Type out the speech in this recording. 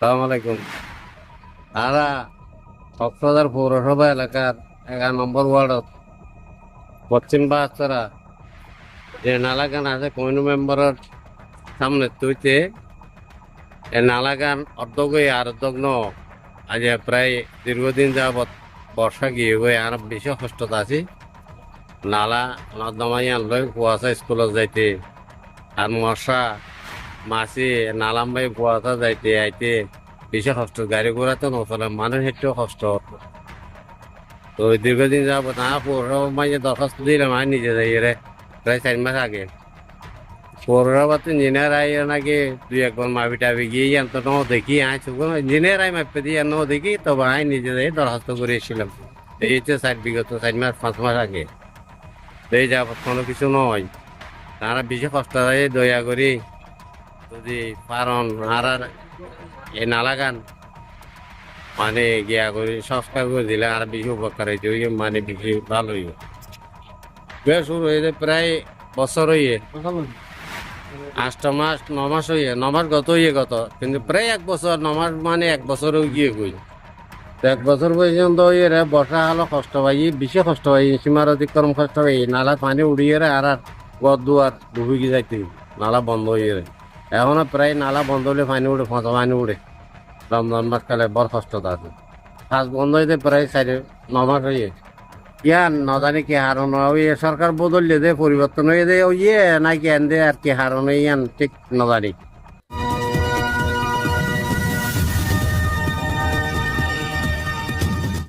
সালাম আলাইকুম। তারা কক্সবাজার পৌরসভা এলাকার এগারো নম্বর ওয়ার্ডত পশ্চিম বাস্তরা যে নালাগান আছে কমিউনি মেম্বারের সামনে তুইতে এই নালাগান অর্ধগই আর অর্ধক ন আজ প্রায় দীর্ঘদিন যাবৎ বর্ষা গিয়ে গিয়ে আর বেশি কষ্টত আছি। নালা নর্দমাই আনলৈ কুয়াশা স্কুলত যাইতে। আর মশা মাছি নালাম ভাই কুয়াশা যাইতে, আইতে। বেশি কষ্ট, গাড়ি ঘোড়া তো নচলে মানুষ একটু কষ্ট। তো দীর্ঘদিন যাব না পৌরসভা মাঝে দরখাস্ত দিলাম আমি নিজে যাই রে প্রায় চার মাস আগে। পৌরসভা তো ইঞ্জিনিয়ার আই নাকি দুই একবার মাপি টাপি গিয়ে জানত ন দেখি আই ইঞ্জিনিয়ার আই মাপে দিয়ে ন দেখি তবে আই নিজে যাই দরখাস্ত করেছিলাম এই তো চার বিগত চার মাস পাঁচ মাস আগে। তো এই যাবত কোনো কিছু নয় তারা বেশি কষ্ট হয়, দয়া করি যদি পারন আর এই নালাগান মানে গিয়া করে, সংস্কার করে দিলে আর বেশি উপকার হইতে ওই মানে বেশি ভালো হইব। বেশ শুরু হয়েছে প্রায় বছর হইয়ে। আটটা মাস ন মাস হইয়ে ন মাস গত হইয়ে গত, কিন্তু প্রায় এক বছর ন মাস মানে এক বছর গিয়ে গই এক বছর পর্যন্ত ইয়ে বর্ষা হলো কষ্ট পাই, বেশি কষ্ট পাই, সীমার অতিক্রম কষ্ট পাই নালা পানি উড়িয়ে আর আর গদ দুয়ার ডুবি যাইতে নালা বন্ধ হয়ে এখন প্রায় নালা বন্ধ হলে পানি উঠে, ফাঁকা পানি উঠে। রমজান মাস কালে বড় কষ্ট আছে ফাঁস বন্ধ হইতে প্রায় চারি নমাস হয়ে ইয়ান নজানি কি হারণ ওই সরকার বদলিয়ে দে পরিবর্তন হয়ে দে ইয়ে নাকি এন দে আর কি হারণ ইয়ান ঠিক নজানি।